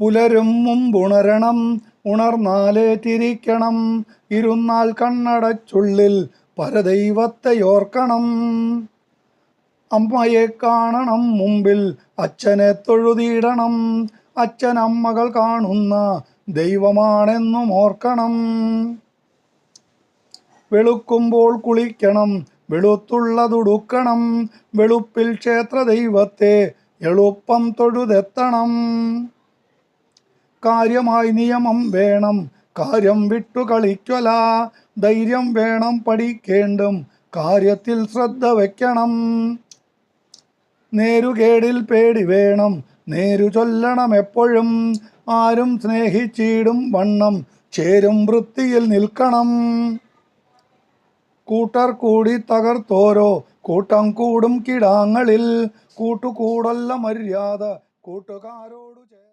പുലരും മുമ്പുണരണം ഉണർന്നാലേ തിരിക്കണം. ഇരുന്നാൽ കണ്ണടച്ചുള്ളിൽ പരദൈവത്തെയോർക്കണം അമ്മയെ കാണണം മുമ്പിൽ അച്ഛനെ തൊഴുതിയിടണം. അച്ഛൻ അമ്മകൾ കാണുന്ന ദൈവമാണെന്നും ഓർക്കണം. വെളുക്കുമ്പോൾ കുളിക്കണം വെളുത്തുള്ളതുടുക്കണം. വെളുപ്പിൽ ക്ഷേത്ര ദൈവത്തെ എളുപ്പം തൊഴുതെത്തണം. കാര്യമായി നിയമം വേണം. കാര്യം വിട്ടു കളിക്കല. ധൈര്യം വേണം പഠിക്കേണ്ടും. കാര്യത്തിൽ ശ്രദ്ധ വയ്ക്കണം നേരുകേടിൽ പേടി വേണം. നേരു ചൊല്ലണം എപ്പോഴും. ആരും സ്നേഹിച്ചിടും വണ്ണം. ചേരും വൃത്തിയിൽ നിൽക്കണം. കൂട്ടർ കൂടി തകർത്തോരോ. കൂട്ടം കൂടും കിടാങ്ങളിൽ. കൂട്ടുകൂടല്ല മര്യാദ. കൂട്ടുകാരോട് ചേർ